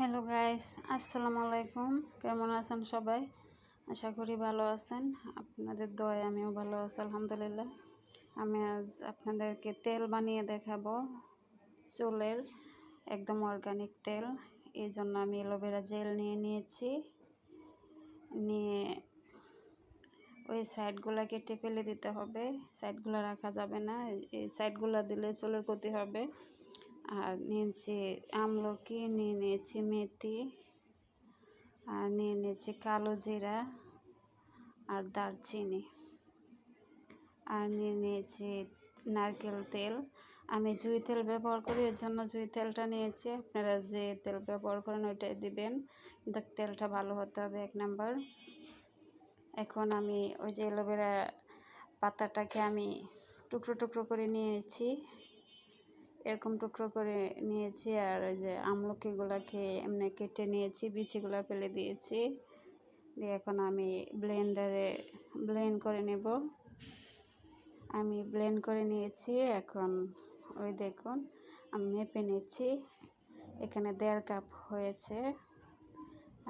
Hello guys আসসালামু আলাইকুম কেমন আছেন সবাই? আশা করি ভালো আছেন। আপনাদের দয় আমিও ভালো আছি, আলহামদুলিল্লাহ। আমি আজ আপনাদেরকে তেল বানিয়ে দেখাবো। চুলের একদম অর্গানিক তেল। এই জন্য আমি এলোভেরা জেল নিয়ে নিয়েছি। নিয়ে ওই সাইডগুলো কেটে ফেলে দিতে হবে। সাইডগুলো রাখা যাবে না। এই সাইডগুলো দিলে চুলের ক্ষতি হবে। আর নিয়েছি আমলকি, নিয়ে নিয়েছি মেথি আর নিয়ে নিয়েছি কালো জিরা আর দারচিনি আর নিয়ে নিয়েছি নারকেল তেল। আমি জুই তেল ব্যবহার করি, এর জন্য জুই তেলটা নিয়েছি। আপনারা যে তেল ব্যবহার করেন ওইটাই দিবেন। কিন্তু তেলটা ভালো হতে হবে, এক নাম্বার। এখন আমি ওই যে অ্যালোভেরা পাতাটাকে আমি টুকরো টুকরো করে নিয়েছি। এরকম টুকরো করে নিয়েছি আর ওই যে আমলকিগুলোকে এমনি কেটে নিয়েছি, বিচিগুলো ফেলে দিয়েছি। দিয়ে এখন আমি ব্লেন্ডারে ব্লেন্ড করে নেব। আমি ব্লেন্ড করে নিয়েছি, এখন ওই দেখুন, আমি মেপে নিচ্ছি। এখানে দেড় কাপ হয়েছে,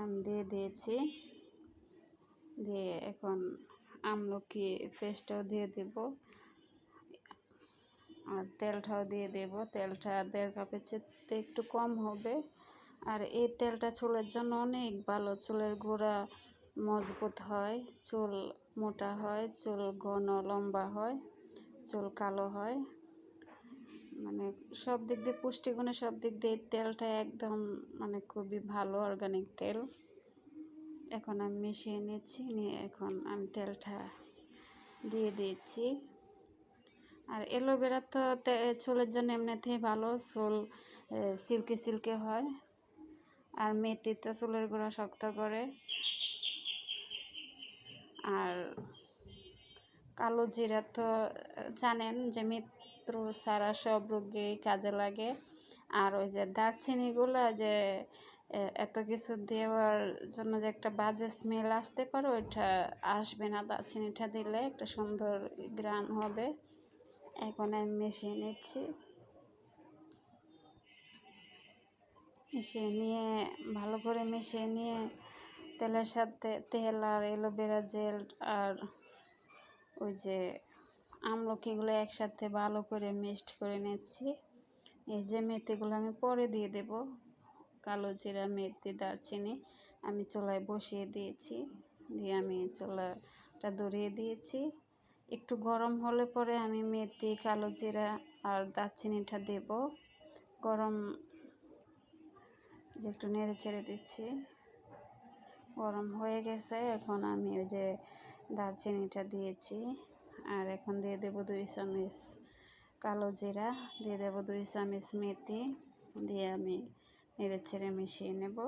আমি দিয়ে দিয়েছি। দিয়ে এখন আমলকি পেস্টটাও দিয়ে দেবো। আর তেলটাও দিয়ে দেব। তেলটা দেড় কাপের চেয়ে একটু কম হবে। আর এই তেলটা চুলের জন্য অনেক ভালো। চুলের গোড়া মজবুত হয়, চুল মোটা হয়, চুল ঘন লম্বা হয়, চুল কালো হয়। মানে সব দিক দিয়ে পুষ্টিগুণে সব দিক দিয়ে তেলটা একদম মানে খুবই ভালো অর্গানিক তেল। এখন আমি মিশিয়ে নিচ্ছি, নিয়ে এখন আমি তেলটা দিয়ে দিচ্ছি। আর অ্যালোভেরা তো চুলের জন্য এমনিতেই ভালো, চুল সিল্কি সিল্কি হয়। আর মেথি তো চুলের গোড়া শক্ত করে। আর কালো জিরা তো জানেন যে মিত্র সারা সব রোগেই কাজে লাগে। আর ওই যে দারচিনিগুলো যে এত কিছু দেওয়ার জন্য যে একটা বাজে স্মেল আসতে পারে, ওইটা আসবে না। দারচিনিটা দিলে একটা সুন্দর গ্রান হবে। এখন আমি মিশিয়ে নিচ্ছি। মিশিয়ে নিয়ে, ভালো করে মিশিয়ে নিয়ে তেলের সাথে তেল আর এলোভেরা জেল আর ওই যে আমলকিগুলো একসাথে ভালো করে মিক্সড করে নিচ্ছি। এই যে মেথিগুলো আমি পরে দিয়ে দেব। কালো জিরা, মেথি, দারচিনি আমি চুলায় বসিয়ে দিয়েছি। দিয়ে আমি চুলাটা ধরিয়ে দিয়েছি। একটু গরম হলে পরে আমি মেথি, কালো জিরা আর দারচিনিটা দেব। গরম যে একটু নেড়ে চেড়ে দিচ্ছি। গরম হয়ে গেছে, এখন আমি ওই যে দারচিনিটা দিয়েছি। আর এখন দিয়ে দেব দুই চামচ কালো জিরা, দিয়ে দেব দুই চামচ মেথি, দিয়ে আমি নেড়ে ছেড়ে মিশিয়ে নেব।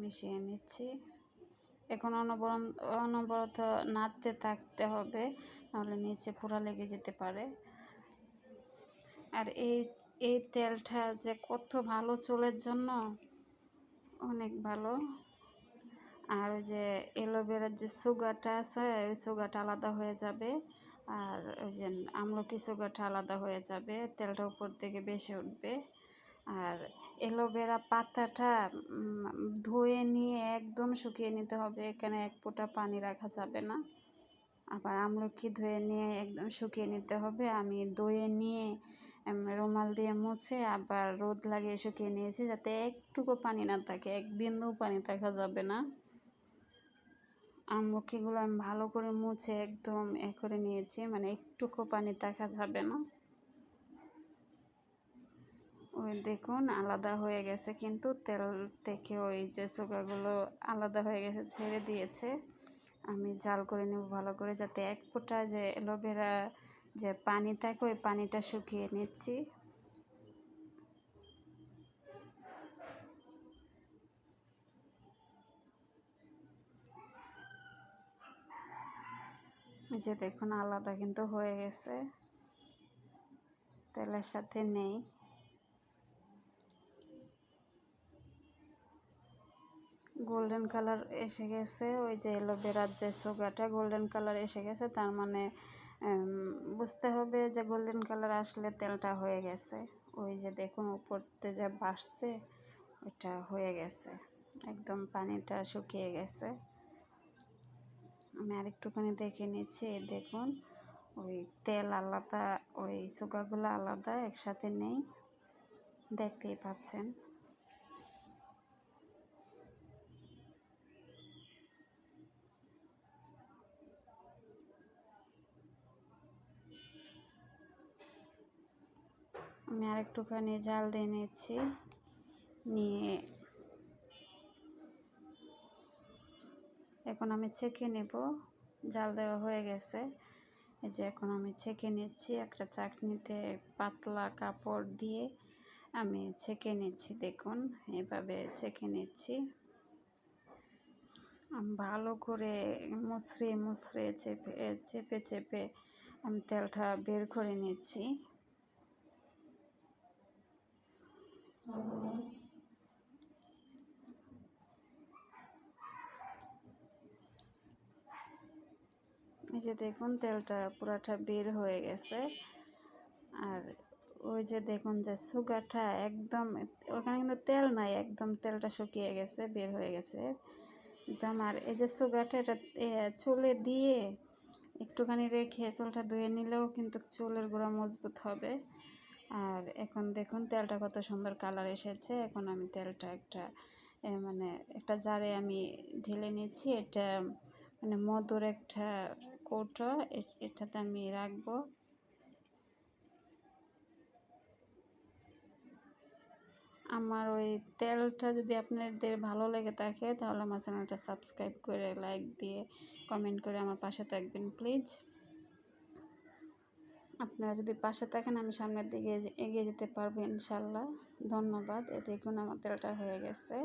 মিশিয়ে নিচ্ছি। এখন অনবরণ অনবরত নাড়তে থাকতে হবে, নাহলে নিচে পোড়া লেগে যেতে পারে। আর এই এই তেলটা যে কত ভালো চুলের জন্য, অনেক ভালো। আর ওই যে এলোভেরার যে সুগারটা আছে, ওই সুগারটা আলাদা হয়ে যাবে। আর ওই যে আমলকি সুগারটা আলাদা হয়ে যাবে, তেলটা উপর থেকে বেশি উঠবে। আর এলোভেরা পাতাটা ধুয়ে নিয়ে একদম শুকিয়ে নিতে হবে। এখানে এক ফোঁটা পানি রাখা যাবে না। আবার আমলকি ধুয়ে নিয়ে একদম শুকিয়ে নিতে হবে। আমি ধুয়ে নিয়ে রুমাল দিয়ে মুছে আবার রোদ লাগিয়ে শুকিয়ে নিয়েছি যাতে একটুকু পানি না থাকে, এক বিন্দু পানি থাকা যাবে না। আমলকিগুলো আমি ভালো করে মুছে একদম এ করে নিয়েছি মানে একটুকু পানি থাকা যাবে না। ওই দেখুন, আলাদা হয়ে গেছে কিন্তু তেল থেকে ওই যে সুগারগুলো আলাদা হয়ে গেছে, ছেড়ে দিয়েছে। আমি জাল করে নেব ভালো করে যাতে এক ফোঁটা যে অ্যালোভেরা যে পানি থাকে, ওই পানিটা শুকিয়ে নিচ্ছি। যে দেখুন, আলাদা কিন্তু হয়ে গেছে। তেলের সাথে নেই। গোল্ডেন কালার এসে গেছে, ওই যে এলোভেরার যে সুগারটা গোল্ডেন কালার এসে গেছে, তার মানে বুঝতে হবে যে গোল্ডেন কালার আসলে তেলটা হয়ে গেছে। ওই যে দেখুন, উপরতে যে বাড়ছে ওটা হয়ে গেছে। একদম পানিটা শুকিয়ে গেছে। আমি আরেকটুখানি দেখে নিচ্ছি দেখুন, ওই তেল আলাদা, ওই সুগাগুলো আলাদা, একসাথে নেই। দেখতেই পাচ্ছেন। আমি আর আরেকটুখানি জাল দিয়ে নিচ্ছি। নিয়ে এখন আমি ছেঁকে নেব। জাল দেওয়া হয়ে গেছে। এই যে এখন আমি ছেঁকে নিচ্ছি। একটা চাটনিতে পাতলা কাপড় দিয়ে আমি ছেঁকে নিচ্ছি, দেখুন। এভাবে ছেঁকে নিচ্ছি। ভালো করে মুসড়ে মুসড়ে চেপে চেপে চেপে আমি তেলটা বের করে নিচ্ছি। এই যে দেখুন, তেলটা পুরাটা বের হয়ে গেছে। আর ওই যে দেখুন যে সুগারটা একদম, ওখানে কিন্তু তেল নাই, একদম তেলটা শুকিয়ে গেছে, বের হয়ে গেছে। একদম, আর এই যে সুগারটা, এটা চুলে দিয়ে একটুখানি রেখে চুলটা ধুয়ে নিলেও কিন্তু চুলের গোড়া মজবুত হবে। আর এখন দেখুন তেলটা কত সুন্দর কালার এসেছে। এখন আমি তেলটা একটা মানে একটা জারে আমি ঢেলে নিচ্ছি। এটা মানে মধুর একটা কৌটো। এটাতে আমি রাখব। আমার ওই তেলটা যদি আপনাদের ভালো লেগে থাকে, তাহলে আমার চ্যানেলটা সাবস্ক্রাইব করে, লাইক দিয়ে, কমেন্ট করে আমার পাশে থাকবেন, প্লিজ। আপনারা যদি পাশে থাকেন, আমি সামনের দিকে এগিয়ে যেতে পারব ইনশাল্লাহ। ধন্যবাদ। এ দেখুন আমার তেলটা হয়ে গেছে।